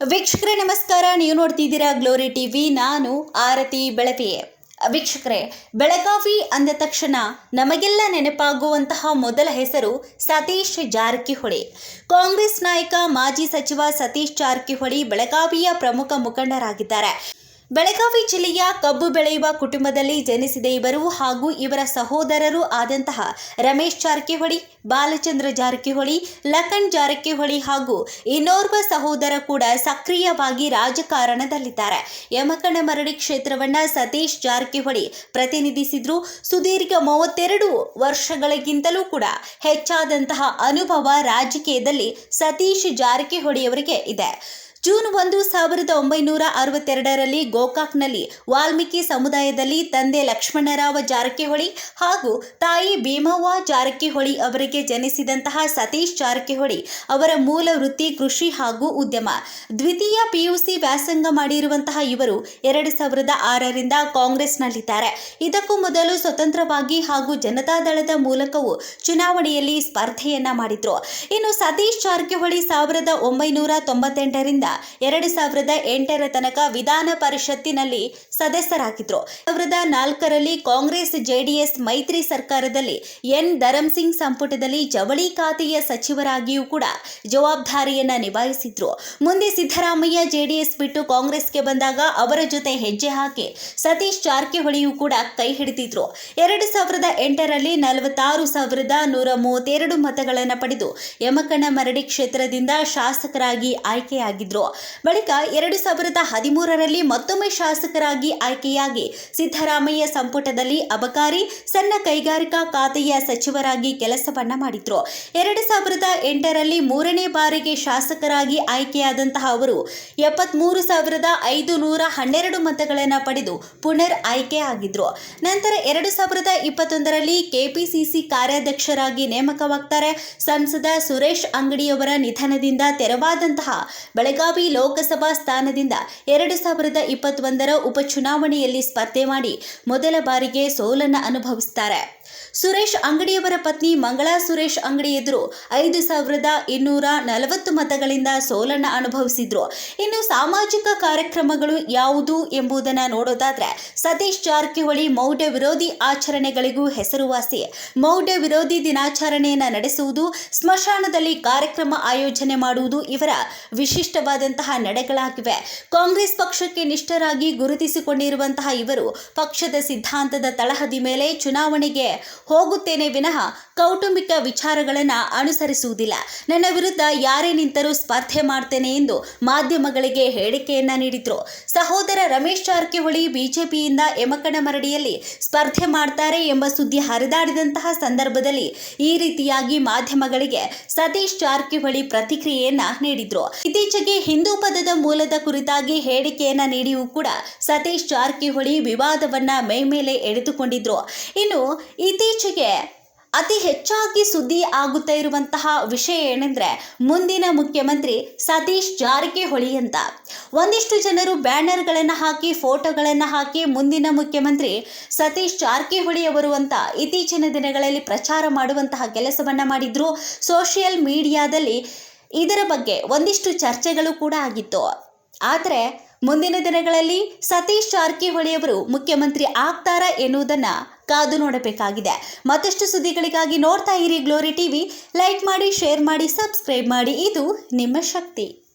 ವೀಕ್ಷಕರೇ, ನಮಸ್ಕಾರ. ನೀವು ನೋಡ್ತಿದ್ದೀರಾ ಗ್ಲೋರಿ ಟಿವಿ. ನಾನು ಆರತಿ ಬೆಳಪೆ ವೀಕ್ಷಕರೇ, ಬೆಳಗಾವಿ ಅಂದ ತಕ್ಷಣ ನಮಗೆಲ್ಲ ನೆನಪಾಗುವಂತಹ ಮೊದಲ ಹೆಸರು ಸತೀಶ್ ಜಾರಕಿಹೊಳಿ. ಕಾಂಗ್ರೆಸ್ ನಾಯಕ, ಮಾಜಿ ಸಚಿವ ಸತೀಶ್ ಜಾರಕಿಹೊಳಿ ಬೆಳಗಾವಿಯ ಪ್ರಮುಖ ಮುಖಂಡರಾಗಿದ್ದಾರೆ. ಬೆಳಗಾವಿ ಜಿಲ್ಲೆಯ ಕಬ್ಬು ಬೆಳೆಯುವ ಕುಟುಂಬದಲ್ಲಿ ಜನಿಸಿದ ಇವರು ಹಾಗೂ ಇವರ ಸಹೋದರರು ಆದಂತಹ ರಮೇಶ್ ಜಾರಕಿಹೊಳಿ, ಬಾಲಚಂದ್ರ ಜಾರಕಿಹೊಳಿ, ಲಖನ್ ಜಾರಕಿಹೊಳಿ ಹಾಗೂ ಇನ್ನೋರ್ವ ಸಹೋದರ ಕೂಡ ಸಕ್ರಿಯವಾಗಿ ರಾಜಕಾರಣದಲ್ಲಿದ್ದಾರೆ. ಯಮಕಣ ಮರಡಿ ಕ್ಷೇತ್ರವನ್ನ ಸತೀಶ್ ಜಾರಕಿಹೊಳಿ ಪ್ರತಿನಿಧಿಸಿದ್ರು. ಸುದೀರ್ಘ ಮೂವತ್ತೆರಡು ವರ್ಷಗಳಿಗಿಂತಲೂ ಕೂಡ ಹೆಚ್ಚಾದಂತಹ ಅನುಭವ ರಾಜಕೀಯದಲ್ಲಿ ಸತೀಶ್ ಜಾರಕಿಹೊಳಿಯವರಿಗೆ ಇದೆ. ಜೂನ್ ಒಂದು ಸಾವಿರದ ಒಂಬೈನೂರ ಅರವತ್ತೆರಡರಲ್ಲಿ ಗೋಕಾಕ್ನಲ್ಲಿ ವಾಲ್ಮೀಕಿ ಸಮುದಾಯದಲ್ಲಿ ತಂದೆ ಲಕ್ಷ್ಮಣರಾವ ಜಾರಕಿಹೊಳಿ ಹಾಗೂ ತಾಯಿ ಭೀಮವ್ವ ಜಾರಕಿಹೊಳಿ ಅವರಿಗೆ ಜನಿಸಿದಂತಹ ಸತೀಶ್ ಜಾರಕಿಹೊಳಿ ಅವರ ಮೂಲ ವೃತ್ತಿ ಕೃಷಿ ಹಾಗೂ ಉದ್ಯಮ. ದ್ವಿತೀಯ ಪಿಯುಸಿ ವ್ಯಾಸಂಗ ಮಾಡಿರುವಂತಹ ಇವರು ಎರಡು ಸಾವಿರದ ಆರರಿಂದ ಕಾಂಗ್ರೆಸ್ನಲ್ಲಿದ್ದಾರೆ. ಇದಕ್ಕೂ ಮೊದಲು ಸ್ವತಂತ್ರವಾಗಿ ಹಾಗೂ ಜನತಾದಳದ ಮೂಲಕವೂ ಚುನಾವಣೆಯಲ್ಲಿ ಸ್ಪರ್ಧೆಯನ್ನ ಮಾಡಿದ್ರು. ಇನ್ನು ಸತೀಶ್ ಜಾರಕಿಹೊಳಿ ಸಾವಿರದ ಒಂಬೈನೂರ ತೊಂಬತ್ತೆಂಟರಿಂದ ಎರಡು ಸಾವಿರದ ಎಂಟರ ತನಕ ವಿಧಾನ ಪರಿಷತ್ತಿನಲ್ಲಿ ಸದಸ್ಯರಾಗಿದ್ದರು ಸಾವಿರದ ನಾಲ್ಕರಲ್ಲಿ ಕಾಂಗ್ರೆಸ್, ಜೆಡಿಎಸ್ ಮೈತ್ರಿ ಸರ್ಕಾರದಲ್ಲಿ ಎನ್. ಧರಂಸಿಂಗ್ ಸಂಪುಟದಲ್ಲಿ ಜವಳಿ ಖಾತೆಯ ಸಚಿವರಾಗಿಯೂ ಕೂಡ ಜವಾಬ್ದಾರಿಯನ್ನ ನಿಭಾಯಿಸಿದ್ರು. ಮುಂದೆ ಸಿದ್ದರಾಮಯ್ಯ ಜೆಡಿಎಸ್ ಬಿಟ್ಟು ಕಾಂಗ್ರೆಸ್ಗೆ ಬಂದಾಗ ಅವರ ಜೊತೆ ಹೆಜ್ಜೆ ಹಾಕಿ ಸತೀಶ್ ಜಾರಕಿಹೊಳಿಯೂ ಕೂಡ ಕೈ ಹಿಡಿದಿದ್ರು. ಎರಡು ಸಾವಿರದ ಎಂಟರಲ್ಲಿ ನಲವತ್ತಾರು ಸಾವಿರದ ನೂರ ಮೂವತ್ತೆರಡು ಮತಗಳನ್ನು ಪಡೆದು ಯಮಕಣ್ಣ ಮರಡಿ ಕ್ಷೇತ್ರದಿಂದ ಶಾಸಕರಾಗಿ ಆಯ್ಕೆಯಾಗಿದ್ರು. ಬಳಿಕ ಎರಡು ಸಾವಿರದ ಹದಿಮೂರರಲ್ಲಿ ಮತ್ತೊಮ್ಮೆ ಶಾಸಕರಾಗಿ ಆಯ್ಕೆಯಾಗಿ ಸಿದ್ದರಾಮಯ್ಯ ಸಂಪುಟದಲ್ಲಿ ಅಬಕಾರಿ, ಸಣ್ಣ ಕೈಗಾರಿಕಾ ಖಾತೆಯ ಸಚಿವರಾಗಿ ಕೆಲಸವನ್ನ ಮಾಡಿದ್ರು. ಎರಡು ಸಾವಿರದ ಎಂಟರಲ್ಲಿ ಮೂರನೇ ಬಾರಿಗೆ ಶಾಸಕರಾಗಿ ಆಯ್ಕೆಯಾದಂತಹ ಅವರು ಎಪ್ಪತ್ಮೂರು ಸಾವಿರದ ಐದು ನೂರ ಹನ್ನೆರಡು ಮತಗಳನ್ನು ಪಡೆದು ಪುನರ್ ಆಯ್ಕೆ ಆಗಿದ್ರು. ನಂತರ ಎರಡು ಸಾವಿರದ ಇಪ್ಪತ್ತೊಂದರಲ್ಲಿ ಕೆಪಿಸಿಸಿ ಕಾರ್ಯಾಧ್ಯಕ್ಷರಾಗಿ ನೇಮಕವಾಗ್ತಾರೆ. ಸಂಸದ ಸುರೇಶ್ ಅಂಗಡಿಯವರ ನಿಧನದಿಂದ ತೆರವಾದಂತಹ ಬೆಳಗಾವಿ ಲೋಕಸಭಾ ಸ್ಥಾನದಿಂದ ಎರಡು ಸಾವಿರದ ಇಪ್ಪತ್ತೊಂದರ ಉಪಚುನಾವಣೆಯಲ್ಲಿ ಸ್ಪರ್ಧೆ ಮಾಡಿ ಮೊದಲ ಬಾರಿಗೆ ಸೋಲನ್ನು ಅನುಭವಿಸುತ್ತಾರೆ ಸುರೇಶ್ ಅಂಗಡಿಯವರ ಪತ್ನಿ ಮಂಗಳಾ ಸುರೇಶ್ ಅಂಗಡಿ ಎದುರು ಐದು ಸಾವಿರದ ಇನ್ನೂರ ನಲವತ್ತು ಮತಗಳಿಂದ ಸೋಲನ್ನ ಅನುಭವಿಸಿದ್ರು. ಇನ್ನು ಸಾಮಾಜಿಕ ಕಾರ್ಯಕ್ರಮಗಳು ಯಾವುದು ಎಂಬುದನ್ನು ನೋಡೋದಾದ್ರೆ, ಸತೀಶ್ ಜಾರಕಿಹೊಳಿ ಮೌಢ್ಯ ವಿರೋಧಿ ಆಚರಣೆಗಳಿಗೂ ಹೆಸರುವಾಸಿ. ಮೌಢ್ಯ ವಿರೋಧಿ ದಿನಾಚರಣೆಯನ್ನು ನಡೆಸುವುದು, ಸ್ಮಶಾನದಲ್ಲಿ ಕಾರ್ಯಕ್ರಮ ಆಯೋಜನೆ ಮಾಡುವುದು ಇವರ ವಿಶಿಷ್ಟವಾದಂತಹ ನಡೆಗಳಾಗಿವೆ. ಕಾಂಗ್ರೆಸ್ ಪಕ್ಷಕ್ಕೆ ನಿಷ್ಠರಾಗಿ ಗುರುತಿಸಿಕೊಂಡಿರುವಂತಹ ಇವರು ಪಕ್ಷದ ಸಿದ್ಧಾಂತದ ತಳಹದಿ ಮೇಲೆ ಚುನಾವಣೆಗೆ ಹೋಗುತ್ತೇನೆ ವಿನಃ ಕೌಟುಂಬಿಕ ವಿಚಾರಗಳನ್ನು ಅನುಸರಿಸುವುದಿಲ್ಲ. ನನ್ನ ವಿರುದ್ಧ ಯಾರೇ ನಿಂತರೂ ಸ್ಪರ್ಧೆ ಮಾಡ್ತೇನೆ ಎಂದು ಮಾಧ್ಯಮಗಳಿಗೆ ಹೇಳಿಕೆಯನ್ನ ನೀಡಿದ್ರು. ಸಹೋದರ ರಮೇಶ್ ಜಾರಕಿಹೊಳಿ ಬಿಜೆಪಿಯಿಂದ ಯಮಕನಮರಡಿಯಲ್ಲಿ ಸ್ಪರ್ಧೆ ಮಾಡ್ತಾರೆ ಎಂಬ ಸುದ್ದಿ ಹರಿದಾಡಿದಂತಹ ಸಂದರ್ಭದಲ್ಲಿ ಈ ರೀತಿಯಾಗಿ ಮಾಧ್ಯಮಗಳಿಗೆ ಸತೀಶ್ ಜಾರಕಿಹೊಳಿ ಪ್ರತಿಕ್ರಿಯೆಯನ್ನ ನೀಡಿದ್ರು. ಇತ್ತೀಚೆಗೆ ಹಿಂದೂ ಪದದ ಮೂಲದ ಕುರಿತಾಗಿ ಹೇಳಿಕೆಯನ್ನ ನೀಡಿಯೂ ಕೂಡ ಸತೀಶ್ ಜಾರಕಿಹೊಳಿ ವಿವಾದವನ್ನ ಮೇಲ್ಮೇಲೆ ಎಳೆದುಕೊಂಡಿದ್ರು. ಇನ್ನು ಇತ್ತೀಚೆಗೆ ಅತಿ ಹೆಚ್ಚಾಗಿ ಸುದ್ದಿ ಆಗುತ್ತಾ ಇರುವಂತಹ ವಿಷಯ ಏನೆಂದರೆ ಮುಂದಿನ ಮುಖ್ಯಮಂತ್ರಿ ಸತೀಶ್ ಜಾರಕಿಹೊಳಿ ಅಂತ. ಒಂದಿಷ್ಟು ಜನರು ಬ್ಯಾನರ್ಗಳನ್ನು ಹಾಕಿ, ಫೋಟೋಗಳನ್ನು ಹಾಕಿ ಮುಂದಿನ ಮುಖ್ಯಮಂತ್ರಿ ಸತೀಶ್ ಜಾರಕಿಹೊಳಿ ಅವರು ಅಂತ ಇತ್ತೀಚಿನ ದಿನಗಳಲ್ಲಿ ಪ್ರಚಾರ ಮಾಡುವಂತಹ ಕೆಲಸವನ್ನು ಮಾಡಿದ್ರು. ಸೋಷಿಯಲ್ ಮೀಡಿಯಾದಲ್ಲಿ ಇದರ ಬಗ್ಗೆ ಒಂದಿಷ್ಟು ಚರ್ಚೆಗಳು ಕೂಡ ಆಗಿತ್ತು. ಆದರೆ ಮುಂದಿನ ದಿನಗಳಲ್ಲಿ ಸತೀಶ್ ಜಾರಕಿಹೊಳಿಯವರು ಮುಖ್ಯಮಂತ್ರಿ ಆಗ್ತಾರಾ ಎನ್ನುವುದನ್ನು ಕಾದು ನೋಡಬೇಕಾಗಿದೆ. ಮತ್ತಷ್ಟು ಸುದ್ದಿಗಳಿಗಾಗಿ ನೋಡ್ತಾ ಇರಿ ಗ್ಲೋರಿ ಟಿವಿ. ಲೈಕ್ ಮಾಡಿ, ಶೇರ್ ಮಾಡಿ, ಸಬ್ಸ್ಕ್ರೈಬ್ ಮಾಡಿ. ಇದು ನಿಮ್ಮ ಶಕ್ತಿ.